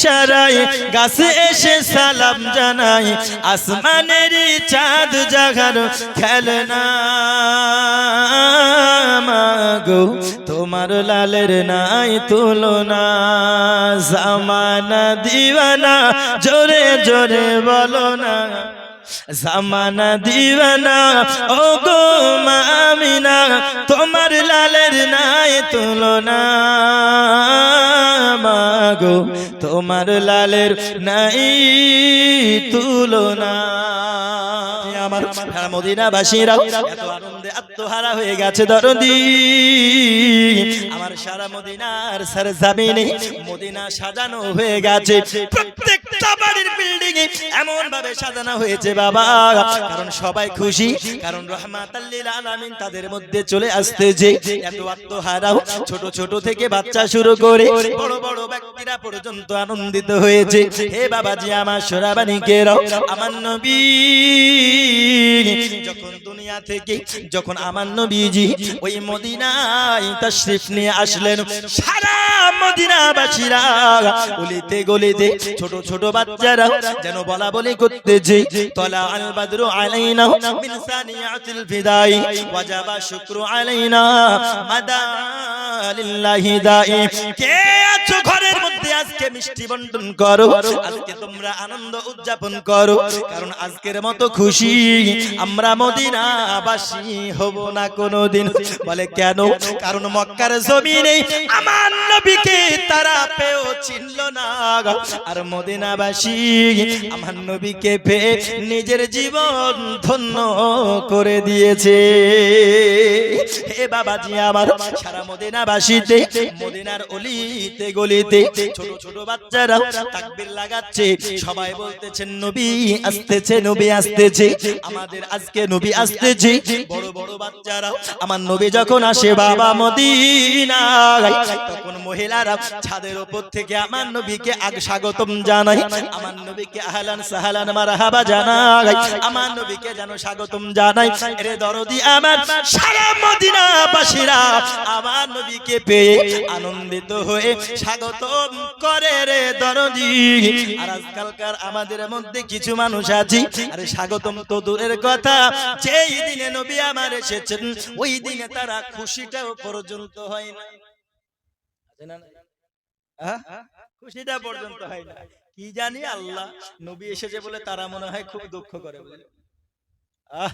ইশারায় গাছে এসে সালাম জানাই। আসমানের চাঁদ জাগার খেলনা। মাগো, তোমার লালের নাই তুলনা। জামানা দিওয়ানা, জোরে জোরে বলো না। জামানা দিওয়ানা ও গো মামিনা তোমার লালের নাই তুলনা। মাগো, তোমার লালের নাই তুলনা। আমার সারা এত আনন্দে আত্মহারা হয়ে গেছে দরদি। আমার সারা মদিনার সার জামিনে মদিনা সাজানো হয়ে গেছে। প্রত্যেকটা বাড়ির বিল্ডিং এমন ভাবে সাজানো হয়েছে বাবা। কারণ সবাই খুশি কারণ রহমাতাল্লিল আলামিন তাদের মধ্যে চলে আসতেছে এত আত্মহারাও ছোট ছোট থেকে বাচ্চা শুরু করে বড় বড় ব্যক্তিরা পর্যন্ত আনন্দিত হয়েছে। হে বাবাজি আমার সোরাবানিকে আমার নবী। যখন দুনিয়া থেকে যখন আমার নবীজি ওই মদিনায় তাশরিফ নিয়ে আসলেন সারা মদিনাবাসীরা গলিতে গলিতে ছোট ছোট বাচ্চারা যেন বলা বলি করতেছে তলা البدر علينا من মিন الفداء وجب الشكر علينا مدى لله دائم কে আছো ঘরের আজকে মিষ্টি বন্টন করো আজকে তোমরা আনন্দ উদযাপন করো কারণ আজকের মতো খুশি আমরা মদিনাবাসী হব না কোনোদিন। বলে কেন? কারণ মক্কার জমিনে আমার নবীকে তারা পেও চিনল না আর মদিনাবাসী আমার নবীকে পেয়ে নিজের জীবন ধন্য করে দিয়েছে। হে বাবাজি আমার সারা মদিনাবাসীতে মদিনার অলিতে গলিতে ছোট ছোট বাচ্চারা তাকবীর লাগাচ্ছে। সবাই বলতেছেন নবী আসতেছে নবী আসতেছে, আমাদের আজকে নবী আসতেছে। বড় বড় বাচ্চারা আমার নবী যখন আসে বাবা মদিনা তখন মহিলারা ছাদের উপর থেকে আমার নবীকে আগ স্বাগতম জানাই আমার নবীকে আহলান সাহালান মারহাবা জানাই আমার নবীকে যেন স্বাগতম জানাই রে দরদি আমার, সারা মদিনাবাসীরা আমার নবীকে পেয়ে আনন্দিত হয়ে স্বাগতম করে রে দরদি আর আজকালকার আমাদের মধ্যে কিছু মানুষ আছে আরে স্বাগতম তো দূরের কথা যেই দিনে নবী আমার এসেছেন ওই দিনে তারা খুশিটাও পর্যন্ত হয় না আছে না? আহ? খুশিটা পর্যন্ত হয় না কি জানি আল্লাহ নবী এসেছে বলে তারা মনে হয় খুব দুঃখ করে বলে আহ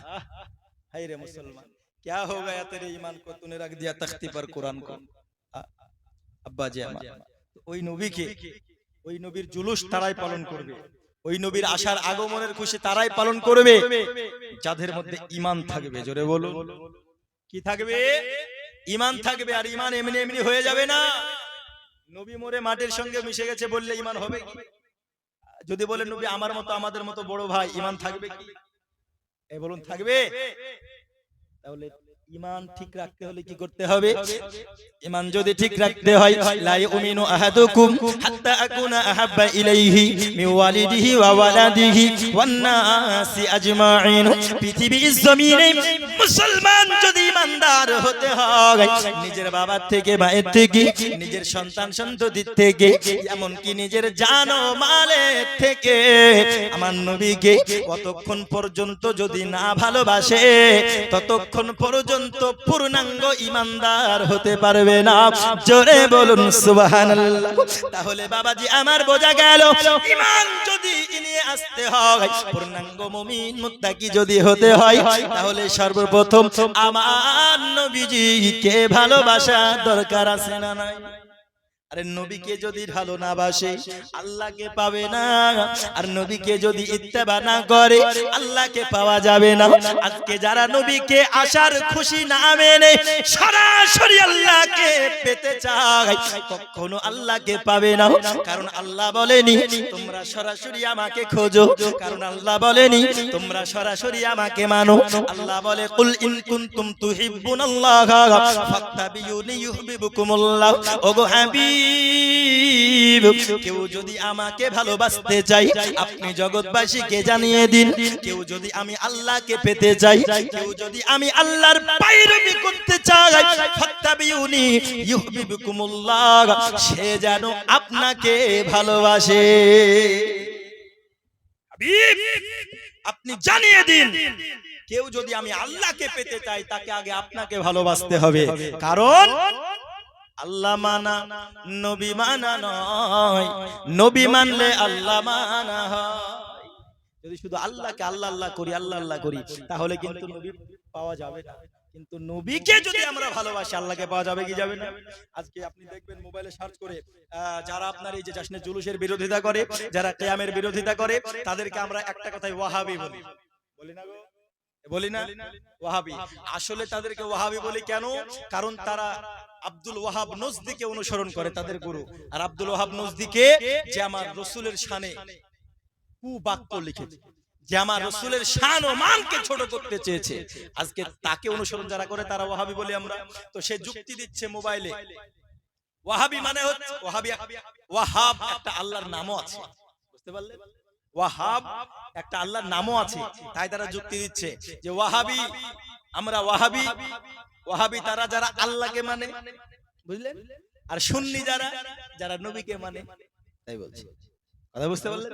হাই রে মুসলমান क्या हो गया तेरे ईमान को तूने रख दिया तख्ती पर कुरान को আ- আব্বা জি আমার তো ওই নবীকে ওই নবীর জুলুস তারাই পালন করবে। ওই নবীর আসার আগমনের খুশি তারাই পালন করবে। যাদের মধ্যে ঈমান থাকবে। জোরে বলুন। কি থাকবে? ঈমান থাকবে আর ইমান এমনি এমনি হয়ে যাবে না। নবী মোরে মাটির সঙ্গে মিশে গেছে বললে ইমান হবে যদি বলে নবী আমার মতো আমাদের মতো বড় ভাই ইমান থাকবে কি? এ বলুন থাকবে? তাহলে ইমান ঠিক রাখতে হলে কি করতে হবে? ইমান যদি ঠিক রাখতে হয় লা ইউমিনু আহাদুকুম হাত্তা আকুনা আহাব্বা ইলাইহি মিন ওয়ালিদিহি ওয়া ওয়ালাদিহি ওয়ান নাসি আজমাইন পৃথিবীর জমিনে মুসলমান যদি ইমানদার হতে হয় নিজের বাবার থেকে মায়ের থেকে নিজের সন্তান সন্ততির থেকে এমনকি নিজের জান ও মালের থেকে আমার নবীকে কতক্ষণ পর্যন্ত যদি না ভালোবাসে ততক্ষণ পর্যন্ত পূর্ণাঙ্গ ইমানদার হতে পারবে না। জোরে বলুন, সুবহানাল্লাহ। তাহলে বাবাজি, আমার বোঝা গেল, ইমান যদি আসতে হয়, পূর্ণাঙ্গ মুমিন মুত্তাকি যদি হতে হয়, তাহলে সর্বপ্রথম আমার নবীজিকে ভালোবাসা দরকার আছে না নাই? আরে নবীকে যদি ভালো না বাসে আল্লাহকে পাবে না। আর নবীকে যদি ইত্তেবা না করে আল্লাহকে পাওয়া যাবে না। আজকে যারা নবীকে আসার খুশি না মেনে সরাসরি আল্লাহকে পেতে চায়। কখনো আল্লাহকে পাবে না। কারণ আল্লাহ বলেনি তোমরা সরাসরি আমাকে খোঁজো। কারণ আল্লাহ বলেনি তোমরা সরাসরি আমাকে মানো। আল্লাহ বলে কুল ইন কুনতুম তুহিব্বুনাল্লাহ। ফাত্তাবিউনি ইউহিব্বুকুমুল্লাহ। ওগো হাবিব কেউ যদি আমাকে ভালোবাসতে চাই আপনি জগৎবাসীকে জানিয়ে দিন। কেউ যদি আমি আল্লাহকে পেতে চাই, কেউ যদি আমি আল্লাহর পায়রবি করতে চাই ফাত্তাবিউনি সে যেন আপনাকে ভালোবাসে। হাবিব, আপনি জানিয়ে দিন। কেউ যদি আমি আল্লাহকে পেতে চাই, তাকে আগে আপনাকে ভালোবাসতে হবে। কারণ আল্লাহ মানা, নবী মানা নয়। নবী মানলে আল্লাহ মানা হয়। যদি শুধু আল্লাহকে আল্লাহ আল্লাহ করি, আল্লাহ আল্লাহ করি, তাহলে কিন্তু নবী পাওয়া যাবে না। কিন্তু নবীকে যদি আমরা ভালোবাসি, আল্লাহকে পাওয়া যাবে কি যাবে না? আজকে আপনি দেখবেন মোবাইলে সার্চ করে যারা আপনার এই যে জাসনে জুলুসের বিরোধিতা করে, যারা কিয়ামের বিরোধিতা করে, তাদেরকে আমরা একটা কথাই ওয়াহাবি বলি। বলি না গো? বলি না? ওয়াহাবি। আসলে তাদেরকে ওয়াহাবি বলি কেন? কারণ তারা আব্দুল ওয়াহাব নজদিকে অনুসরণ করে তাদের গুরু। আর আব্দুল ওয়াহাব নজদিকে যে আমার রসুলের শানে কুবাক্য লিখেছে। যে আমার রসুলের শান ও মানকে ছোট করতে চেয়েছে। আজকে তাকে অনুসরণ যারা করে তারা ওয়াহাবি বলি আমরা। তো সে যুক্তি দিচ্ছে মোবাইলে। ওয়াহাবি মানে হচ্ছে ওয়াহাবি ওয়াহাব একটা আল্লাহর নামও আছে। বুঝতে পারলে ওয়াহাব একটা আল্লাহর নামও আছে। তাই তারা যুক্তি দিচ্ছে যে ওয়াহাবি, আমরা ওয়াহাবি। ওয়াহাবি তারা যারা আল্লাহকে মানে। বুঝলেন? আর সুন্নি যারা যারা নবীকে মানে। তাই বলছি। কথা বুঝতে পারলেন?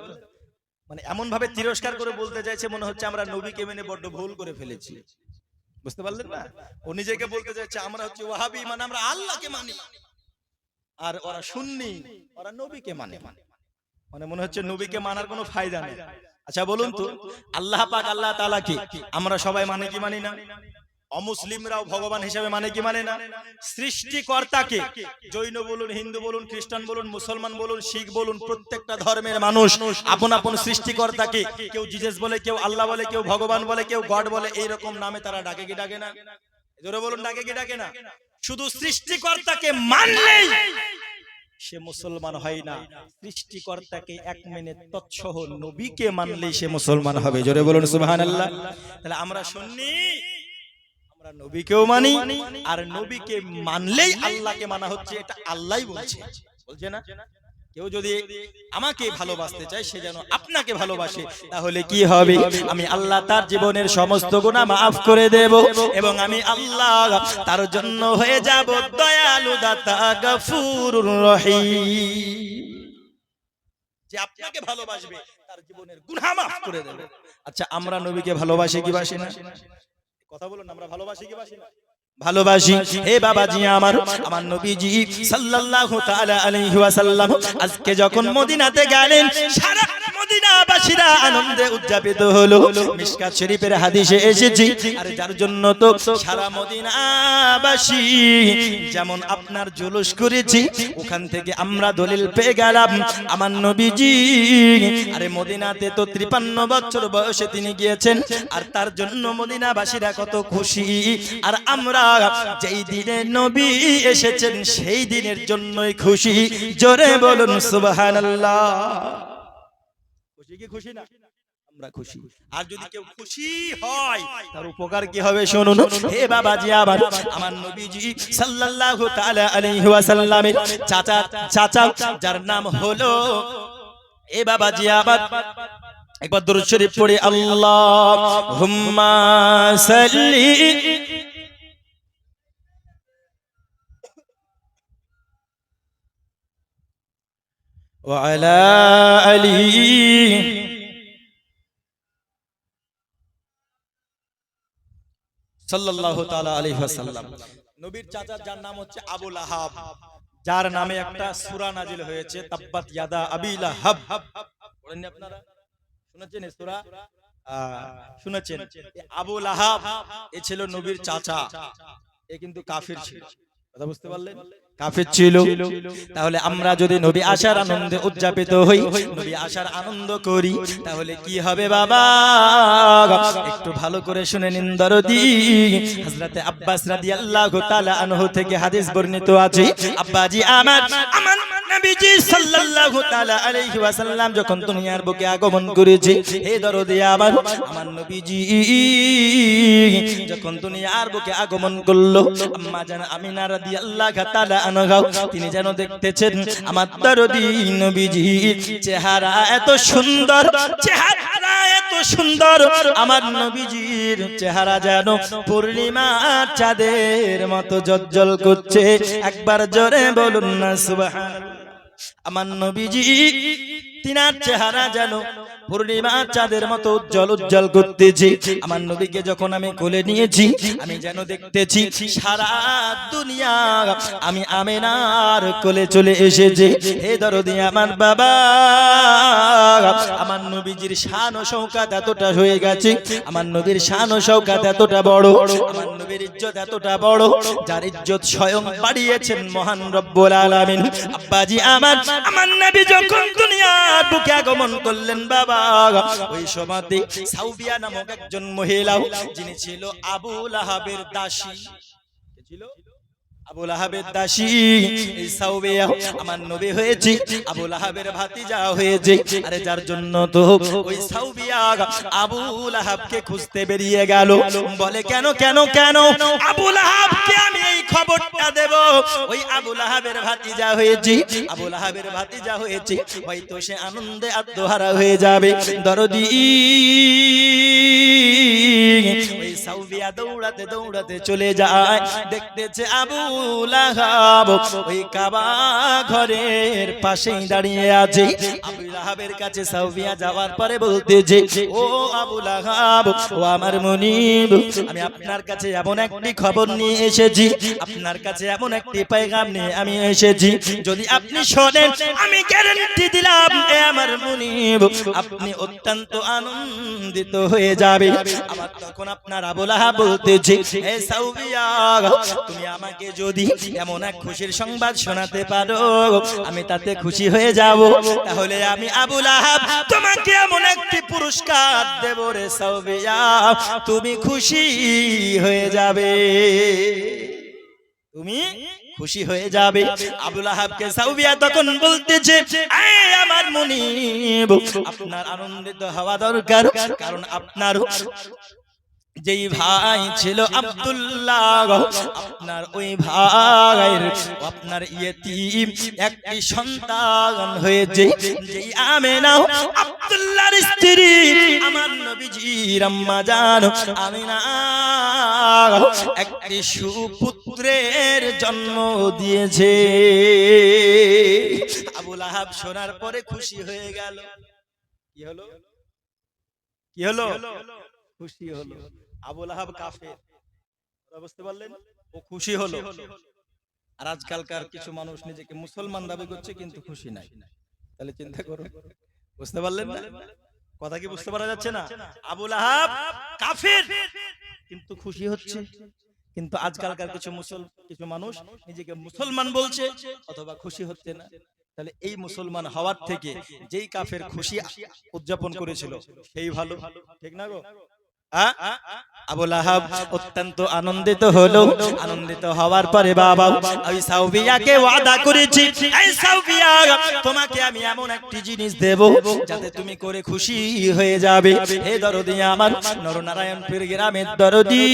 মানে এমন ভাবে তিরস্কার করে বলতে চাইছে মনে হচ্ছে আমরা নবীকে মেনে বড্ড ভুল করে ফেলেছি। বুঝতে পারলেন না? ও নিজেকে বলতে চাইছে, আমরা হচ্ছে ওয়াহাবি মানে আমরা আল্লাহকে মানি। আর ওরা সুন্নি, ওরা নবীকে মানে মানে। মনে হচ্ছে নবীকে মানার কোনো ফায়দা নেই। আচ্ছা বলুন তো আল্লাহ পাক আল্লাহ তাআলা কি? আমরা সবাই মানে কি মানি না? অমুসলিমরাও ভগবান হিসেবে মানে কি? মানে না? সৃষ্টিকর্তাকে জৈন বলুন হিন্দু বলুন খ্রিস্টান বলুন মুসলমান বলুন শিখ বলুন প্রত্যেকটা ধর্মের মানুষ আপন আপন সৃষ্টিকর্তাকে কেউ জিজেস বলে কেউ আল্লাহ বলে কেউ ভগবান বলে কেউ গড বলে এইরকম নামে তারা ডাকে কি ডাকে না? জোরে বলুন ডাকে কি ডাকে না? শুধু সৃষ্টিকর্তাকে মানলেই সে মুসলমান হয় না। সৃষ্টিকর্তাকে এক মেনে তৎসহ নবীকে মানলে সে মুসলমান হবে। জোরে বলুন, সুবহানাল্লাহ। তাহলে আমরা শুননি আমরা নবীকেও মানি, আর নবীকে মানলেই আল্লাহকে মানা হচ্ছে, এটা আল্লাহই বলছে। বলছে না? কেউ যদি আমাকে ভালোবাসতে চায় সে যেন আপনাকে ভালোবাসে। তাহলে কি হবে? আমি আল্লাহ তার জীবনের সমস্ত গুণা মাফ করে দেব এবং আমি আল্লাহ তার জন্য হয়ে যাব দয়ালু দাতা গফুরুর রহিম। যে আপনাকে ভালোবাসবে তার জীবনের গুনাহ মাফ করে দেবে। আচ্ছা আমরা নবীকে ভালোবাসি কি বাসি না? কথা বলুন আমরা ভালোবাসি কি বাসি না? ভালোবাসি। হে বাবাজি আমার আমার। নবীজি সাল্লাল্লাহু তাআলা আলাইহি ওয়াসাল্লাম আজকে যখন মদিনাতে গেলেন সারা মদিনাবাসীরা আনন্দে উদযাপিত হলো। মিশকাত শরীফের হাদিসে এসেছি। আর যার জন্য তো সারা মদিনাবাসী যেমন আপনার জুলুস করেছি, ওখান থেকে আমরা দলিল পেয়ে গেলাম। আমার নবীজি, আরে মদিনাতে তো 53 বছর বয়সে তিনি গিয়েছেন, আর তার জন্য মদিনাবাসীরা কত খুশি। আর আমরা যেই দিনে নবী এসেছেন, সেই দিনের জন্যই খুশি। জোরে বলুন, সুবহানাল্লাহ। খুশি কি খুশি না আমরা খুশি। আর যদি কেউ খুশি হয় তার উপকার কি হবে শুনুন? হে বাবাজি আমার নবীজি সাল্লাল্লাহু তাআলা আলাইহি ওয়াসাল্লামের চাচা চাচা যার নাম হলো এ বাবাজি আবার। একবার দরুদ শরীফ পড়ে আল্লাহুম্মা সাল্লি وعلى آله সাল্লাল্লাহু তাআলা আলাইহি ওয়াসাল্লাম নবীর চাচার যার নাম হচ্ছে আবু লাহাব যার নামে একটা সূরা নাজিল হয়েছে তাব্বাত ইয়াদা আবি লাহাব পড়েননি আপনারা শুনেছেন এই সূরা আহ, শুনেছেন এই আবু লাহাব এ ছিল নবীর চাচা এ কিন্তু কাফির ছিল কথা বুঝতে পারলেন কাফের ছিল। তাহলে আমরা যদি নবী আসার আনন্দে উদযাপিত হই, নবী আসার আনন্দ করি, তাহলে কি হবে বাবা? একটু ভালো করে শুনে নিন দরদি। হযরতে আব্বাস রাদিয়াল্লাহু তাআলা আনহু থেকে হাদিস বর্ণিত আছে, আব্বাজি আমার আমার নবীজি সাল্লাল্লাহু তাআলা আলাইহি ওয়াসাল্লাম যখন দুনিয়ার বুকে আগমন করেছে, হে দরদে আমার আমার নবীজি, যখন দুনিয়ার বুকে আগমন করল, আম্মা জান আমিনা রাদিয়াল্লাহু তাআলা আনহা তিনি যেন দেখতেছেন আমার দরদি নবীজি। চেহারা এত সুন্দর, চেহারা এত সুন্দর, আমার নবীজির চেহারা যেন পূর্ণিমা চাঁদের মতো জজ্জল করছে। একবার জোরে বলুন না সুবাহ আমার নবীজি তিনার চেহারা যেন পূর্ণিমা চাঁদের মতো উজ্জ্বল উজ্জ্বল করতেছি। আমার নবীকে যখন আমি কোলে নিয়েছি আমি যেন দেখতেছি সারা দুনিয়া। আমি আমেনার কোলে চলে এসেছে। হে দরদি আমার বাবা। আমার নবীজির শান ও শৌকাত এতটা হয়ে গেছে। আমার নবীর শান ও শৌকাত এতটা বড়। আমার নবীর ইজ্জত এতটা বড়। যার ইজ্জত স্বয়ং বাড়িয়েছেন মহান রব্বুল আলামিন। আব্বাজি আমার আমার নবী যখন দুনিয়ার বুকে আগমন করলেন বাবা। ওই সমাধি সাউবিয়া নামক একজন মহিলা যিনি ছিল আবু লাহাবের দাসী। ছিল? আবু লাহাবের দাসী এই সাউবিয়া আমার নবী হয়েছে আবু লাহাবের ভাতিজা হয়েছে। আরে যার জন্য তো ওই সাউবিয়া আবু লাহাবকে খুঁজতে বেরিয়ে গেল। বলে কেন কেন কেন? আবু লাহাবকে আমি এই খবরটা দেব। ওই আবু লাহাবের ভাতিজা হয়েছে আবু লাহাবের ভাতিজা হয়েছে। হয়তো সে আনন্দে আত্মহারা হয়ে যাবে। দরদি ওই সাউবিয়া দৌড়াতে দৌড়াতে চলে যায়। দেখতেছে আবু লাহাব ওই কাবা ঘরের পাশেই দাঁড়িয়ে আছে। আবু লাহাবের কাছে সাউবিয়া যাওয়ার পরে বলতেছে ও আবু লাহাব ও আমার মনিব আমি আপনার কাছে এমন একটি খবর নিয়ে এসেছি। আপনার কাছে এমন একটি পেগাম নিয়ে আমি এসেছি। যদি আপনি শোনেন আমি গ্যারান্টি দিলাম এ আমার মনিব আপনি অত্যন্ত আনন্দিত হয়ে যাবে আমার তখন আপনার খুশির সংবাদ শোনাতে পারো, আমি তাতে খুশি হয়ে যাব। তাহলে আমি আবু লাহাব তোমাকে এমন একটি পুরস্কার দেব রে সাউবিয়া, তুমি খুশি হয়ে যাবে। তুমি খুশি হয়ে যাবে। আবুল আহাবকে সাউবিয়া তখন বলতেছে "এই আমার মুনিব, আপনার আনন্দিত হওয়া দরকার, কারণ আপনার যেই ভাই ছিল আব্দুল্লাহ আপনার ওই ভাইয়ের আপনার ইয়েতিম একটি সন্তান হয়েছে যেই আমেনা আব্দুল্লাহর স্ত্রী আমার নবীজির আম্মা জানো আমিনা একটি সুপুত্রের জন্ম দিয়েছে। আবুল আহাব শোনার পরে খুশি হয়ে গেল। কি হলো? কি হলো? খুশি হলো। আবুল আহাব কাফের। বুঝতে পারলেন? ও খুশি হলো। আর আজকালকার কিছু মানুষ নিজেকে মুসলমান দাবি করছে কিন্তু খুশি নাই। তাহলে চিন্তা করুন। বুঝতে পারলেন না? কথা কি বুঝতে পারা যাচ্ছে না? আবুল আহাব কাফের। কিন্তু খুশি হচ্ছে। কিন্তু আজকালকার কিছু মুসল কিছু মানুষ নিজেকে মুসলমান বলছে অথবা খুশি হচ্ছে না। তাহলে এই মুসলমান হওয়ার থেকে যেই কাফের খুশি উদযাপন করেছিল সেই ভালো। ঠিক না গো? আবুল আহাব অত্যন্ত আনন্দিত হলো। আনন্দিত হওয়ার পরে বাবা, আমি সাউবিয়াকে ওয়াদা করেছি। এই সাউবিয়া, তোমাকে আমি এমন একটি জিনিস দেব যাতে তুমি করে খুশি হয়ে যাবে। হে দরদি আমার, নরনারায়ণপুর গ্রামের দরদি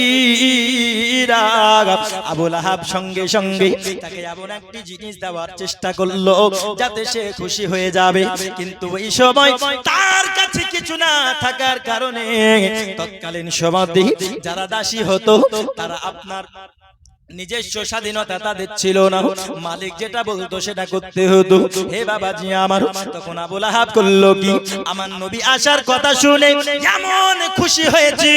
আবুল আহাব সঙ্গে সঙ্গে তাকে এমন একটি জিনিস দেওয়ার চেষ্টা করল যাতে সে খুশি হয়ে যাবে। কিন্তু এই সময় তার কাছে কিছু না থাকার কারণে তৎকালীন সমাধি যারা দাসী হতো তারা আপনার নিজস্ব স্বাধীনতা তাদের ছিল না মালিক যেটা বলতো সেটা করতে হতো। হে বাবাজি আমার তখন আবুল আহাব করল কি? আমার নবী আসার কথা শুনে এমন খুশি হয়েছি।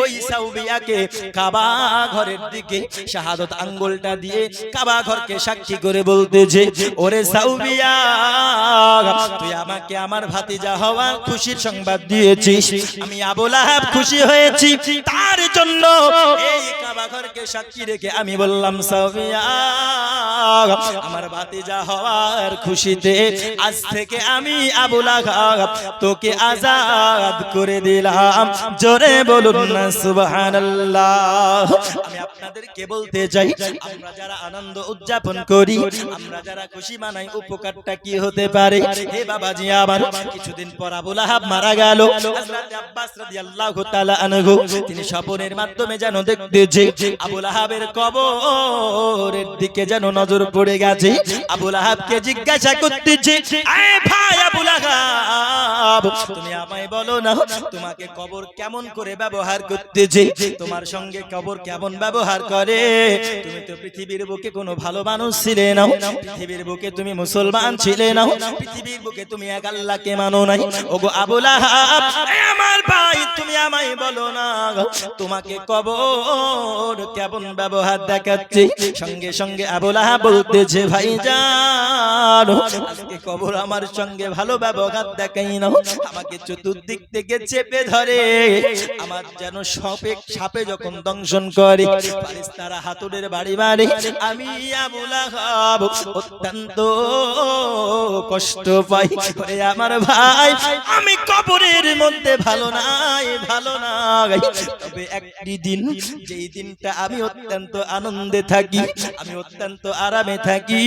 ওই সাউবিয়াকে কাবা ঘরের দিকে শাহাদত আঙ্গুলটা দিয়ে কাবা ঘরকে সাক্ষী করে বলতেছে ওরে সাউবিয়া তুই আমাকে আমার ভাতিজা হওয়া খুশির সংবাদ দিয়েছিস। আমি আবুল আহাব খুশি হয়েছি। তার জন্য এই কাবা ঘরকে সাক্ষী রেখে আমি বললাম সাবিয়া আমার হওয়ার খুশিতে আজ থেকে আমি তোকে আজাদ করে দিলাম। জোরে বলুন না, সুবহানাল্লাহ। আমি আপনাদেরকে বলতে চাই, আমরা যারা আনন্দ উদযাপন করি, আমরা যারা খুশি মানাই উপকারটা কি হতে পারে? হে বাবাজি আমার কিছুদিন পর মারা গেল। আব্বাস রাদিয়াল্লাহু তাআলা আনহু, তিনি স্বপনের মাধ্যমে যেন দেখতে যে আবুল আহাবের কবরের দিকে যেন নজর পড়ে গেছে। আবুল আহাবকে জিজ্ঞাসা করতেছে তুমি আমায় বলো না, তোমাকে কবর কেমন করে ব্যবহার তোমার সঙ্গে কবর কেমন ব্যবহার করে? তুমি তো পৃথিবীর বুকে কোনো ভালো মানুষ ছিলে না, পৃথিবীর বুকে তুমি মুসলমান ছিলে না, পৃথিবীর বুকে তুমি এক আল্লাহকে মানো নাই। ওগো আবুল আমার ভাই, তুমি আমায় বলো না, তোমাকে কবর কেমন ব্যবহার দেখাচ্ছে? সঙ্গে সঙ্গে আবুল আহাব বলতেছে, ভাই আজকে কবর আমার সঙ্গে ভালো ব্যবহার দেখাই না আমাকে চতুর্দিক থেকে চেপে ধরে। আমার যেন সাপে সাপে যখন দংশন করে ফারিস্তারা হাতুড়ের বাড়ি বাড়ি, আমি আবুল আহাব অত্যন্ত কষ্ট পাই। ওরে আমার ভাই, আমি কবরের মধ্যে ভালো নাই ভালো নাই। তবে একটি দিন, যেই দিনটা আমি অত্যন্ত আনন্দে থাকি, আমি অত্যন্ত আরামে থাকি।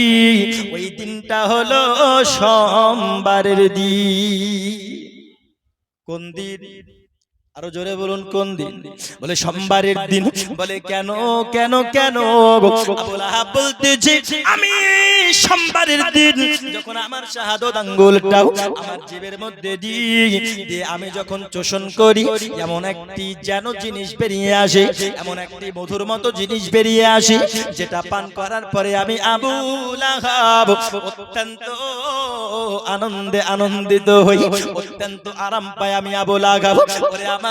ওই দিনটা হলো সোমবারের দিন। কোন দিন? আরও জোরে বলুন কোন দিন? বলে সোমবারের দিন। বলে কেন কেন কেন বলতেছে আমি সোমবারের দিন যখন আমার শাহাদত আঙ্গুলটাও আমার জীবের মধ্যে দিই দিয়ে আমি যখন চোষণ করি এমন একটি যেন জিনিস বেরিয়ে আসে এমন একটি মধুর মতো জিনিস বেরিয়ে আসে যেটা পান করার পরে আমি আবুল আহাব অত্যন্ত আনন্দে আনন্দিত হই অত্যন্ত আরাম পাই আমি আবুল আহাব। ওরে আমার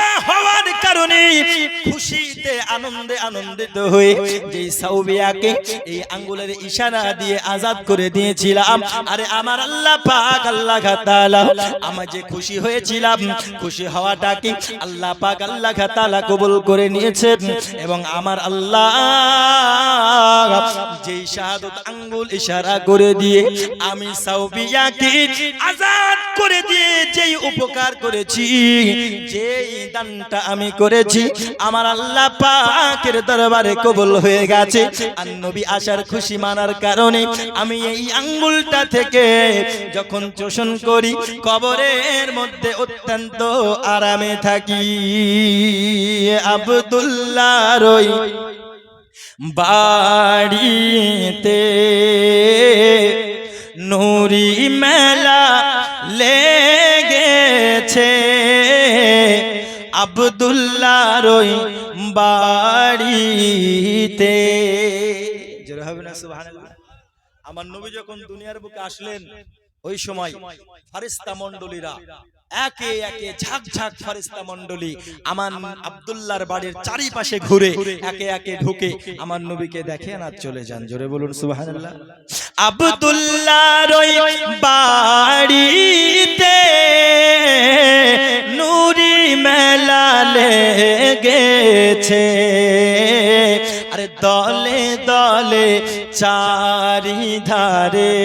ভাতিজা হওয়ার কারণে খুশিতে আনন্দে আনন্দিত হয়ে যে এই আঙ্গুলের ইশারা দিয়ে আজাদ করে দিয়েছিলাম, আরে আমার আল্লাহ পাক, আল্লাহ তাআলা, আমি যে খুশি হয়েছিলাম, খুশি হওয়াটা কি আল্লাহ পাক, আল্লাহ কবুল করে নিয়েছেন এবং আমার আল্লাহ যেই শাহাদত আঙ্গুল ইশারা করে দিয়ে আমি সাউবিয়াকে আজাদ করে দিয়ে যেই উপকার করেছি, যেই দানটা আমি করেছি, আমার আল্লাহ পাকের দরবারে কবুল হয়ে গেছে। আর নবী আসার খুশি মানার কারণে আমি এই আঙ্গুলটা থেকে যখন চোষণ করি, কবরের মধ্যে অত্যন্ত আরামে থাকি। আব্দুল্লাহ রই বাড়িতে নুরি মেলা আবদুল্লাহ রই বাড়িতে। আমার নবী যখন দুনিয়ার বুকে আসলেন, ওই সময় ফারিস্তা মণ্ডলীরা, একে একে ঝাঁক ঝাঁক ফারিস্তা মণ্ডলী আমার আব্দুল্লাহর বাড়ির চারিপাশে ঘুরে একে একে ঢুকে আমার নবীকে দেখে না চলে যান। জোরে বলুন, সুবহানাল্লাহ। আব্দুল্লাহর ওই বাড়িতে নুরি মেলা লেগেছে। আরে দলে দলে চারিধারে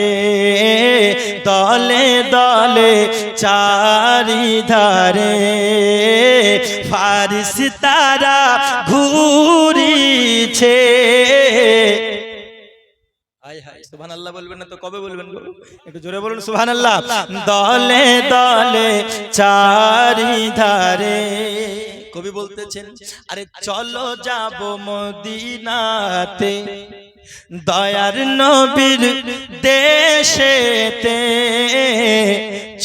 দলে দলে চারিধারে ফারিস তারা ঘুরিছে হাই সুবহানাল্লাহ বলবেন না তো কবে বলবেন? একটু জোরে বলুন সুবহানাল্লাহ। দলে দলে চারি ধারে। কবি বলতেছেন আরে চলো যাব মদিনাতে। দয়ার নবীর দেশেতে।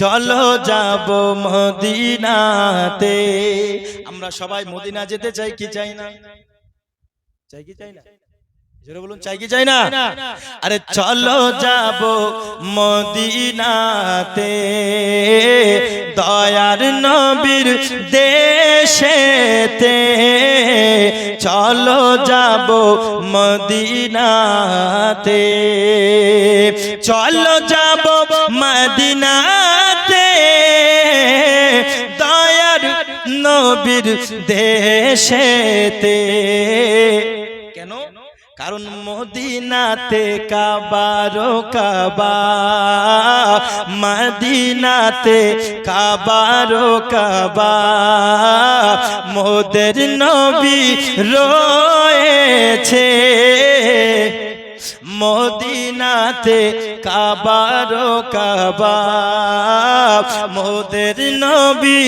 চলো যাব মদিনাতে। আমরা সবাই মদিনা যেতে চাই কি চাই না? চাই কি চাই না? জোরে বলুন চাই কি চাই না? আরে চলো যাব মদিনাতে। দয়ার নবীর দেশেতে। চলো যাব মদিনাতে। চলো যাব মদিনাতে। দয়ার নবীর দেশেতে। কারণ মদিনাতে কাবারো কাবা মদিনাতে কাবারো কাবা মোদের নবী রয়েছে। মদিনাতে কাবারো কাবা। মোদের নবী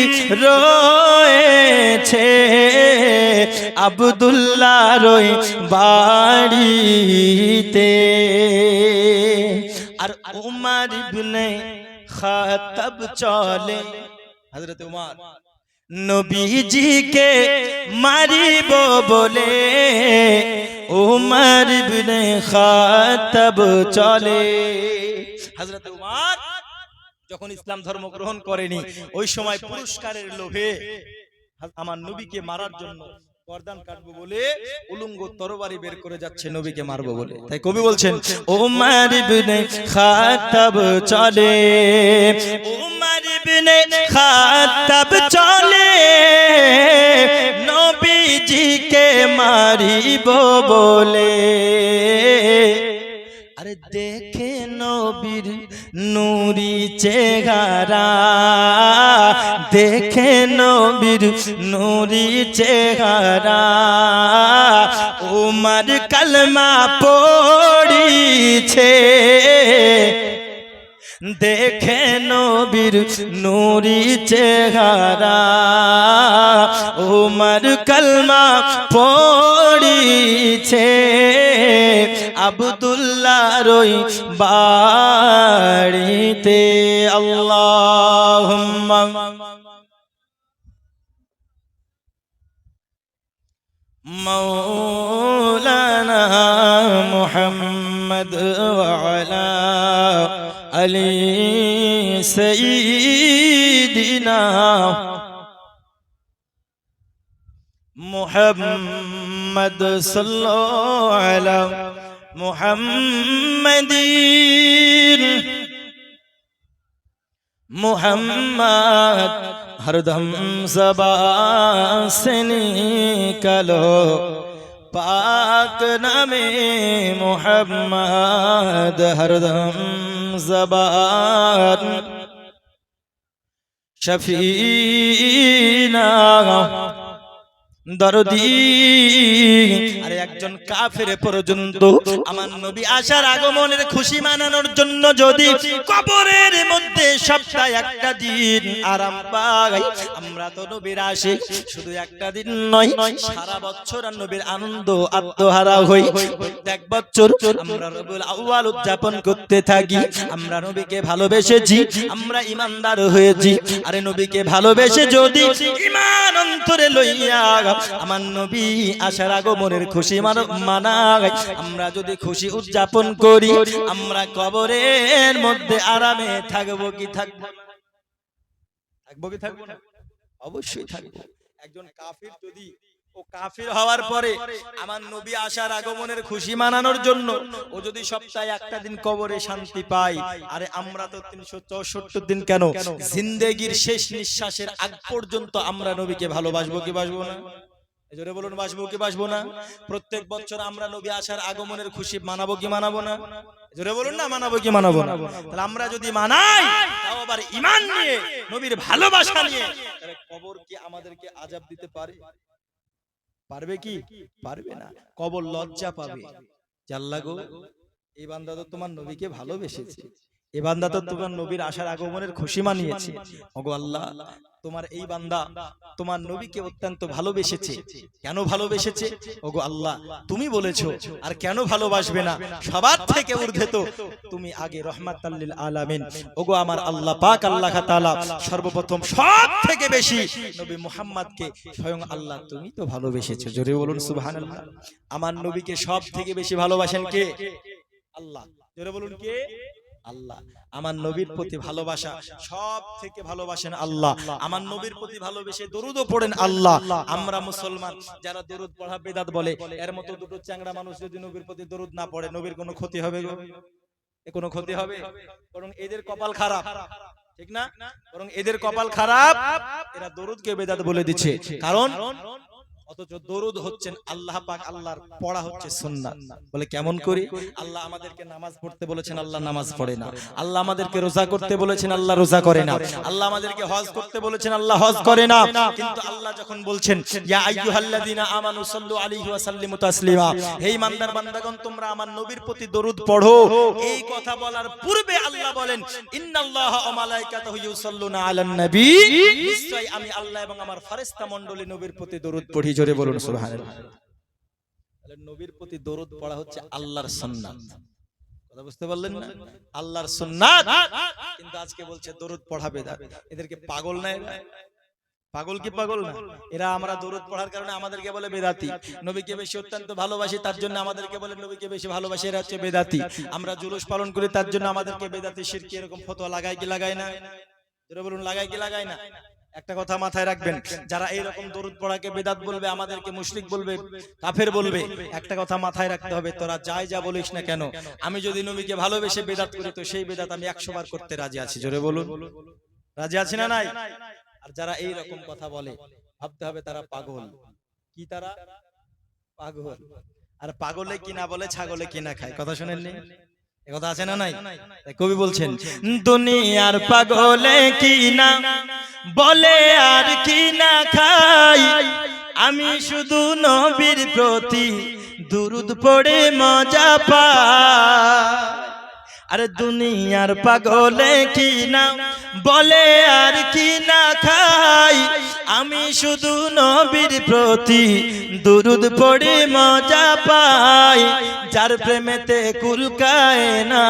রয়েছে, আবদুল্লাহ রই বাড়িতে। আর উমার ইবনে খাতাব চলে। হযরত উমার। নবীজিকে মারিব বলে, উমার ইবনে খাতাব চলে। হযরত উমার যখন ইসলাম ধর্ম গ্রহণ করেনি, ওই সময় পুরস্কারের লোভে আমার নবীকে মারার জন্য গর্দান কাটবো বলে উলঙ্গ তরবারি বের করে যাচ্ছে নবীকে মারবো বলে। তাই কবি বলছেন উমর ইবনে খাতাব চলে। উমর ইবনে খাতাব চলে। নবীজিকে মারিব বলে। আরে দেখে নবীর নুরি চেহারা। দেখে নবীর নুরি চেহারা। উমর কলমা পড়িছে। দেখে নবীর নুরি চেহারা। উমর কলমা পড়িছে। আবদুল্লাহ রই বাড়িতে আল্লাহ مولانا محمد وعلى علي سيدنا محمد صلى الله على মুহাম্মদীর মুহাম্মদ হরদম জবাসে নিকলো পাক নামে মুহাম্মদ হরদম জবান। শফিনা দরদি। আরে একজন কাফের পর্যন্ত আমার নবী আসার আগমনের খুশি মানানোর জন্য যদি কবরের মধ্যে সপ্তাহে একটা দিন আরাম পাই আমরা তো নবীর আসি শুধু একটা দিন নয় সারা বছর আর নবীর আনন্দ আত্মহারা হই। প্রত্যেক বছর আমরা রবিউল আউয়াল উদযাপন করতে থাকি। আমরা নবীকে ভালোবেসেছি আমরা ইমানদার হয়েছি। আরে নবীকে ভালোবেসে যদি ইমান অন্তরে লইয়া আমার নবী আসার আগমনের খুশি মানায়। আমরা যদি খুশি উদযাপন করি, আমরা কবরের মধ্যে আরামে থাকব কি থাকব থাকব কি থাকব না? অবশ্যই থাকব। একজন কাফির যদি কাফির হওয়ার পরে আমার নবী আসার আগমনের খুশি মানানোর জন্য ও যদি সপ্তাহে একটা দিন কবরে শান্তি পায়। আরে আমরা তো তিনশো চৌষট্টি দিন কেন? জিন্দেগির শেষ নিঃশ্বাসের আগ পর্যন্ত আমরা নবীকে ভালোবাসবো কি বাসবো না? জোরে বলুন, বাসবো কি বাসবো না? প্রত্যেক বছর আমরা নবী আসার আগমনের খুশি মানাবো কি মানাবো না? জোরে বলুন না, মানাবো কি মানাবো না? তাহলে আমরা যদি মানাই, তাও আবার ইমান নিয়ে, নবীর ভালোবাসা নিয়ে কবর কি আমাদেরকে আজাব দিতে পারে? পারবে কি? পারবে না। কবর লজ্জা পাবে। জাল্লা গো। এই বান্দা তো তোমার নবীকে ভালোবেসেছে। এ বান্দা তো তোমার নবীর আসার আগমনের খুশি মানিয়েছে। ওগো আল্লাহ, তোমার এই বান্দা তোমার নবীকে অত্যন্ত ভালোবেসেছে। কেন ভালোবেসেছে? ওগো আল্লাহ, তুমি বলেছ, আর কেন ভালোবাসবে না? সবার থেকে ঊর্ধ্বে তো তুমি আগে রহমাতাল্লিল আলামিন। ওগো আমার আল্লাহ পাক, আল্লাহ তাআলা সর্বপ্রথম সব থেকে বেশি নবী মুহাম্মদকে স্বয়ং আল্লাহ তুমি তো ভালোবেসেছো। জোরে বলুন সুবহানাল্লাহ। আমার নবীকে সব থেকে বেশি ভালোবাসেন কে? আল্লাহ। জোরে বলুন কে? আল্লাহ। আমার নবীর প্রতি ভালোবাসা সব থেকে ভালোবাসেন আল্লাহ। আমার নবীর প্রতি ভালোবেসে দরুদও পড়েন আল্লাহ। আমরা মুসলমান যারা দরুদ পড়া বেদাত বলে এর মতো দুটো চ্যাংড়া মানুষ যদি নবীর প্রতি দরুদ না পড়ে নবীর কোনো ক্ষতি হবে? গো এ কোনো ক্ষতি হবে? বরং এদের কপাল খারাপ। ঠিক না? বরং এদের কপাল খারাপ এরা দরুদকে বেদাত বলে দিচ্ছে। কারণ অথচ দরুদ হচ্ছেন আল্লাহ পাক আল্লাহর পড়া হচ্ছে সুন্নাত। বলে কেমন করি? আল্লাহ আমাদেরকে নামাজ পড়তে বলেছেন আল্লাহ নামাজ পড়ে না। আল্লাহ আমাদেরকে রোজা করতে বলেছেন আল্লাহ রোজা করে না। আল্লাহ আমাদেরকে হজ করতে বলেছেন আল্লাহ হজ করে না। কিন্তু আল্লাহ যখন বলছেন ইয়া আইয়ুহাল্লাযীনা আমানু সাল্লু আলাইহি ওয়া সাল্লিমু তাসলিমা হে ইমানদার বান্দাগণ তোমরা আমার নবীর প্রতি দরুদ পড়ো। এই কথা বলার পূর্বে আল্লাহ বলেন ইন্নাল্লাহা ওয়া মালাইকাতাহু ইউসাল্লুনা আলান নবী নিশ্চয় আমি আল্লাহ এবং আমার ফেরেশতা মণ্ডলী নবীর প্রতি দরুদ পড়ি। জোরে বলুন, সুবহানাল্লাহ। নবীর প্রতি পড়া হচ্ছে আল্লাহর কথা বুঝতে পারলেন না? আল্লাহর কিন্তু আজকে বলছে দরুদ পড়া বেদাত। এদেরকে পাগল? পাগল কি পাগল না? এরা আমরা পড়ার কারণে আমাদেরকে বলে বেদাতি। নবীকে বেশি অত্যন্ত ভালোবাসি, তার জন্য আমাদেরকে বলে নবীকে বেশি ভালোবাসি, এরা হচ্ছে বেদাতি। আমরা জুলুস পালন করি, তার জন্য আমাদেরকে বেদাতি শিরকি এরকম ফতোয়া লাগায় কি লাগায় না? বলুন, লাগায় কি লাগায় না? একটা কথা মাথায় রাখবেন, যারা এইরকম দরুদ পড়াকে বেদাত বলবে, আমাদেরকে মুশরিক বলবে, কাফের বলবে, একটা কথা মাথায় রাখতে হবে, তোরা যাই যা বলিস না কেন, আমি যদি নবীকে ভালোবেসে বেদাত করি, তো সেই বেদাত আমি একশো বার করতে রাজি আছি, জোরে বলুন। রাজি আছি না নাই? আর যারা এই রকম কথা বলে, ভাবতে হবে তারা পাগল। কি তারা? পাগল। আর পাগলে কি না বলে, ছাগলে কি না খায়, কথা শুনেননি? কথা আছে না নাই? কবি বলছেন দুনিয়ার পাগলে কি না? বলে আর কি না খাই? আমি শুধু নবীর প্রতি দুরুদ পড়ে মজা পাই। আরে দুনিয়ার পাগলে কি না? বলে আর কি না খাই? আমি শুধু নবীর প্রতি দুরুদ পড়ে মজা পাই। যার প্রেমেতে কুলকায় না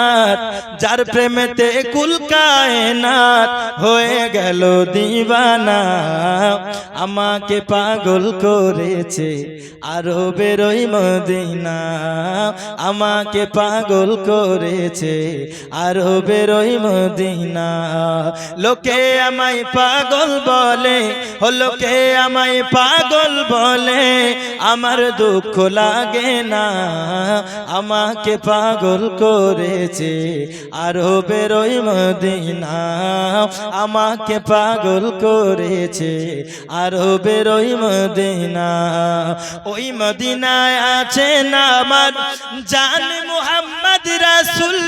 যার প্রেমেতে কুলকায় না হয়ে গেল দিবানা। আমাকে পাগল করেছে আরও বেরোই মদিনা। আমাকে পাগল করেছে আরও বেরোই মদিনা লোকে আমায় পাগল বলে, ও লোকে আমায় পাগল বলে, আমার দুঃখ লাগে না। আমাকে পাগল করেছে, আরও বেরোই মদিনা আমাকে পাগল করেছে, আরও বেরোই মদিনা ওই মদিনায় আছে না আমার জান মুহাম্মদ রাসূল।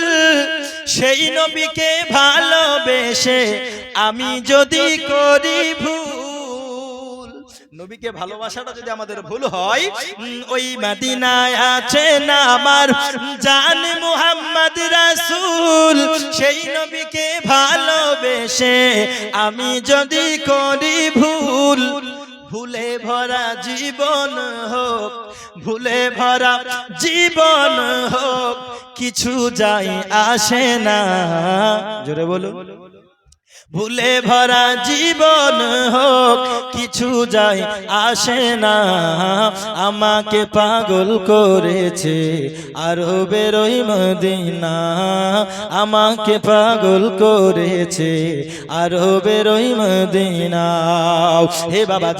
সেই নবীকে ভালোবেসে আমি যদি করি ভুল। নবীকে ভালোবাসাটা যদি আমাদের ভুল হয় ওই মদিনায় আছে না আমার জান মুহাম্মদ রাসূল। সেই নবীকে ভালোবেসে আমি যদি করি ভুল ভুলে ভরা জীবন হোক, ভুলে ভরা জীবন হোক, কিছু যাই আসে না। জোরে বলো ভুলে ভরা জীবন হোক, কিছু যাই আসে না। আমাকে পাগল করেছে আরও বেরোই মদিনা। আমাকে পাগল করেছে আরও বেরোই মদিনা। হে বাবা